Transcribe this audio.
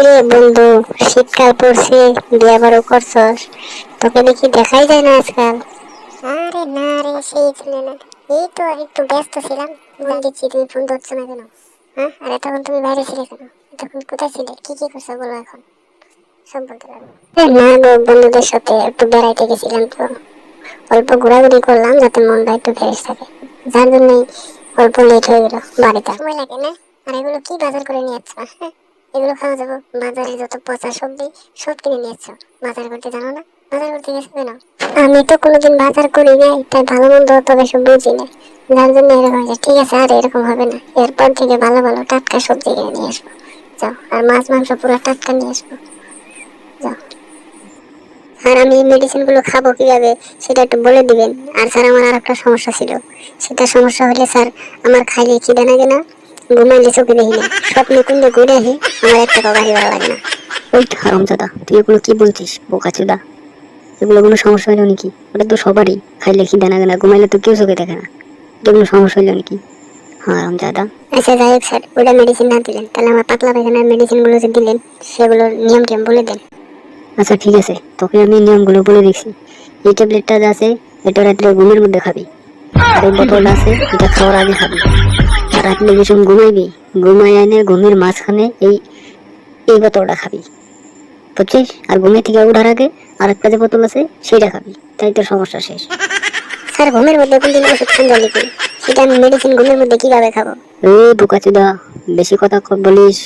কিরে বন্ধু শীতকাল পড়ছে বিয়া বারো করছস? তোকে দেখি দেখাই যায় না আজকাল। আরে না রে সেই ছিল না। এই তো একটু ব্যস্ত ছিলাম। ফোন দিচ্ছি তুমি ফোন ধরছো না কেন? হ্যাঁ? আরে তখন তুমি বাইরে ছিলে কেন? তখন কোথায় ছিলে? কি কি করছ বলো এখন? সব বলতে পারব। না গো বন্ধুদের সাথে একটু বেড়াইতে গেছিলাম তো। অল্প ঘোরাঘুরি করলাম যাতে মনটা একটু ফ্রেশ থাকে। যার জন্যই অল্প লেট হয়ে গেল বাড়িতে। সময় লাগে না? আর এগুলো কি বাজার করে নিয়ে হ্যাঁ? এগুলো খাওয়া যাব। বাজারে যত পচা সবজি, সব কিনে নিয়ে যাচ্ছ বাজার করতে জানো না? বাজার করতে গেছো কেন? আমি তো কোনোদিন বাজার করি নাই, তাই ভালো মন্দ অত বেশি বুঝি না যার জন্য এরকম হয়েছে, ঠিক আছে, আর এরকম হবে না। এরপর থেকে ভালো ভালো টাটকা সবজি কিনে নিয়ে আসব। যাও, আর মাছ, মাংস পুরো টাটকা নিয়ে আসব। যাও। আর আমি মেডিসিনগুলো খাব কীভাবে, সেটা একটু বলে দিবেন। আর স্যার, আমার আর একটা সমস্যা ছিল। সেটা সমস্যা হলে স্যার, আমার খাইলে খিদে লাগে না। ঘুমাইলে চোখে দেখি না। স্বপ্নে কুন্দে ঘুরে আমার এক টাকা গাড়ি ভাড়া লাগে না। ওই হারামজাদা তুই এগুলো কি বলছিস? বোকা চুদা এগুলো কোনো সমস্যা হলো নাকি? ওটা তো সবারই। খাইলে না ঘুমাইলে তো কেউ চোখে দেখে না। সমস্যা হলো নাকি? হারামজাদা আচ্ছা যাই হোক স্যার ওটা মেডিসিন না দিলেন। তাহলে আমার পাতলা পায়খানার মেডিসিনগুলো যে দিলেন সেগুলোর নিয়ম টিয়ম বলে দেন। আচ্ছা ঠিক আছে। তোকে আমি নিয়মগুলো বলে দিচ্ছি এই ট্যাবলেটটা আছে এটা রাত্রে ঘুমের মধ্যে খাবি। আর এই বোতলটা আছে এটা খাওয়ার আগে খাবি। রাত্রে যে ঘুমাইবি ঘুমাই এনে ঘুমের মাঝখানে এই এই বোতলটা খাবি। বুঝছিস? আর ঘুমে থেকে উঠার আগে আর একটা যে বোতল আছে সেটা খাবি। তাই তোর সমস্যা শেষ। স্যার ঘুমের মধ্যে কোন দিন ওষুধ খান লিখুন সেটা আমি মেডিসিন ঘুমের মধ্যে কীভাবে খাব? এই বোকাচুদা বেশি কথা বলিস।